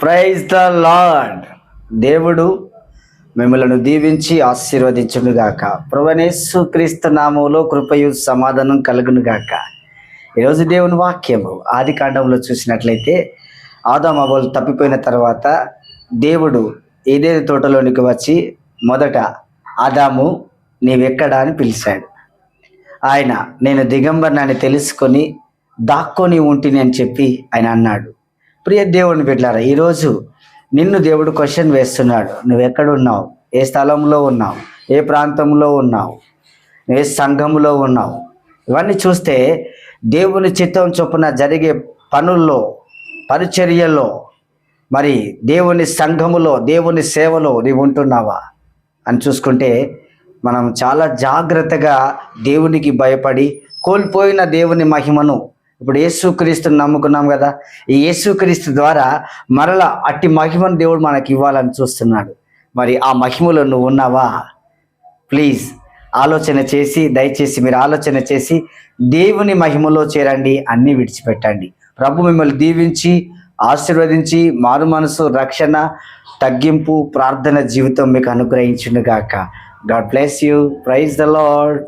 Praise the lord దేవుడు మిమ్మలను దీవించి ఆశీర్వదించునుగాక. ప్రవణేశ్వ క్రీస్తు నామంలో కృపయు సమాధానం కలుగునుగాక. ఈరోజు దేవుని వాక్యము ఆది కాండంలో చూసినట్లయితే ఆదామబోలు తప్పిపోయిన తర్వాత దేవుడు ఏదేది తోటలోనికి వచ్చి మొదట ఆదాము నీవెక్కడా అని పిలిచాడు. ఆయన నేను దిగంబర్నని తెలుసుకొని దాక్కొని ఉంటిని అని చెప్పి ఆయన అన్నాడు. ప్రియ దేవుని బిడ్డారా ఈరోజు నిన్ను దేవుడు క్వశ్చన్ వేస్తున్నాడు. నువ్వు ఎక్కడ ఉన్నావు? ఏ స్థలంలో ఉన్నావు? ఏ ప్రాంతంలో ఉన్నావు? ఏ సంఘంలో ఉన్నావు? ఇవన్నీ చూస్తే దేవుని చిత్తం చొప్పున జరిగే పనుల్లో పరిచర్యల్లో మరి దేవుని సంఘములో దేవుని సేవలో నీవు ఉంటున్నావా అని చూసుకుంటే మనం చాలా జాగ్రత్తగా దేవునికి భయపడి కోల్పోయిన దేవుని మహిమను ఇప్పుడు యేసుక్రీస్తుని నమ్ముకున్నాం కదా. ఈ యేసుక్రీస్తు ద్వారా మరల అట్టి మహిమను దేవుడు మనకి ఇవ్వాలని చూస్తున్నాడు. మరి ఆ మహిమలో నువ్వు ఉన్నావా? ప్లీజ్ ఆలోచన చేసి దయచేసి మీరు ఆలోచన చేసి దేవుని మహిమలో చేరండి అన్నీ విడిచిపెట్టండి. ప్రభు మిమ్మల్ని దీవించి ఆశీర్వదించి మారు మనసు రక్షణ తగ్గింపు ప్రార్థన జీవితం మీకు అనుగ్రహించునుగాక. God bless you. Praise the Lord